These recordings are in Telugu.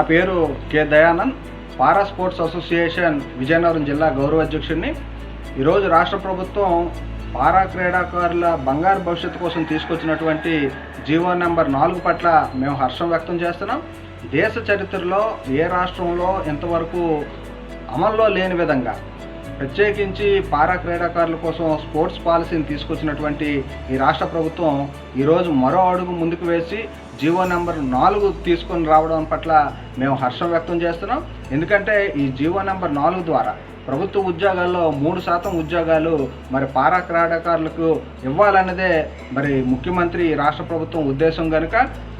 నా పేరు K Dayanand. Para sports association Vizianagaram జిల్లా గౌరవ అధ్యక్షుడిని. ఈరోజు రాష్ట్ర ప్రభుత్వం పారా క్రీడాకారుల బంగారు భవిష్యత్తు కోసం తీసుకొచ్చినటువంటి జీవో నెంబర్ నాలుగు పట్ల మేము హర్షం వ్యక్తం చేస్తున్నాం. దేశ చరిత్రలో ఏ రాష్ట్రంలో ఇంతవరకు అమల్లో లేని విధంగా ప్రత్యేకించి పారా క్రీడాకారుల కోసం స్పోర్ట్స్ పాలసీని తీసుకొచ్చినటువంటి ఈ రాష్ట్ర ప్రభుత్వం ఈరోజు మరో అడుగు ముందుకు వేసి జీవో నెంబర్ నాలుగు తీసుకొని రావడం పట్ల మేము హర్షం వ్యక్తం చేస్తున్నాం. ఎందుకంటే ఈ జీవో నెంబర్ నాలుగు ద్వారా ప్రభుత్వ ఉద్యోగాల్లో మూడు శాతం ఉద్యోగాలు మరి పారా క్రీడాకారులకు ఇవ్వాలన్నదే మరి ముఖ్యమంత్రి రాష్ట్ర ప్రభుత్వం ఉద్దేశం కనుక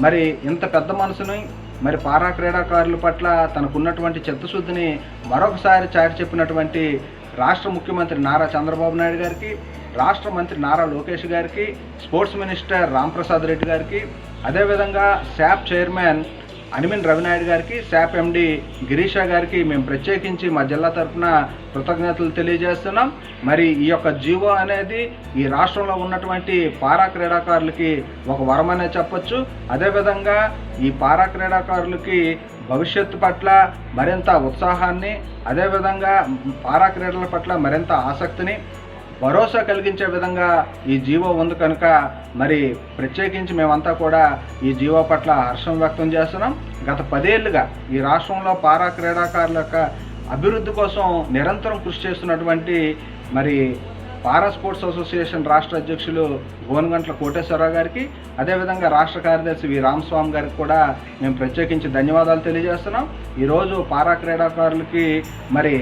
మరి ఇంత పెద్ద మనసుని మరి పారా క్రీడాకారుల పట్ల తనకున్నటువంటి చిత్తశుద్ధిని మరొకసారి చాటి చెప్పినటువంటి రాష్ట్ర ముఖ్యమంత్రి నారా చంద్రబాబు నాయుడు గారికి రాష్ట్ర మంత్రి నారా లోకేష్ గారికి స్పోర్ట్స్ మినిస్టర్ రాంప్రసాద్ రెడ్డి గారికి అదేవిధంగా శాప్ చైర్మన్ అనిమిన్ రవినాయుడు గారికి శాప్ ఎండి గిరీషా గారికి మేము ప్రత్యేకించి మా జిల్లా తరఫున కృతజ్ఞతలు తెలియజేస్తున్నాం. మరి ఈ యొక్క జీవో అనేది ఈ రాష్ట్రంలో ఉన్నటువంటి పారా క్రీడాకారులకి ఒక వరమనే చెప్పొచ్చు. అదేవిధంగా ఈ పారా క్రీడాకారులకి భవిష్యత్తు పట్ల మరింత ఉత్సాహాన్ని అదేవిధంగా పారా క్రీడల పట్ల మరింత ఆసక్తిని భరోసా కలిగించే విధంగా ఈ జీవో ఉంది కనుక మరి ప్రత్యేకించి మేమంతా కూడా ఈ జీవో పట్ల హర్షం వ్యక్తం చేస్తున్నాం. గత పదేళ్ళుగా ఈ రాష్ట్రంలో పారా క్రీడాకారుల యొక్క అభివృద్ధి కోసం నిరంతరం కృషి చేస్తున్నటువంటి మరి పారా స్పోర్ట్స్ అసోసియేషన్ రాష్ట్ర అధ్యక్షులు గోనుగంట్ల కోటేశ్వరరావు గారికి అదేవిధంగా రాష్ట్ర కార్యదర్శి వి. రామస్వామి గారికి కూడా మేము ప్రత్యేకించి ధన్యవాదాలు తెలియజేస్తున్నాం. ఈరోజు పారా క్రీడాకారులకి మరి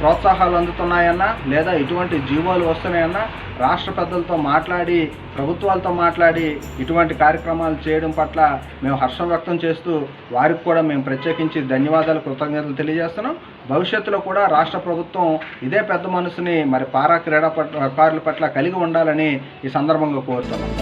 ప్రోత్సాహాలు అందుతున్నాయన్నా లేదా ఇటువంటి జీవోలు వస్తున్నాయన్నా రాష్ట్ర పెద్దలతో మాట్లాడి ప్రభుత్వాలతో మాట్లాడి ఇటువంటి కార్యక్రమాలు చేయడం పట్ల మేము హర్షం వ్యక్తం చేస్తూ వారికి కూడా మేము ప్రత్యేకించి ధన్యవాదాలు కృతజ్ఞతలు తెలియజేస్తున్నాం. భవిష్యత్తులో కూడా రాష్ట్ర ప్రభుత్వం ఇదే పెద్ద మనసుని మరి పారా కార్ల పట్ల కలిగి ఉండాలని ఈ సందర్భంగా కోరుతున్నాం.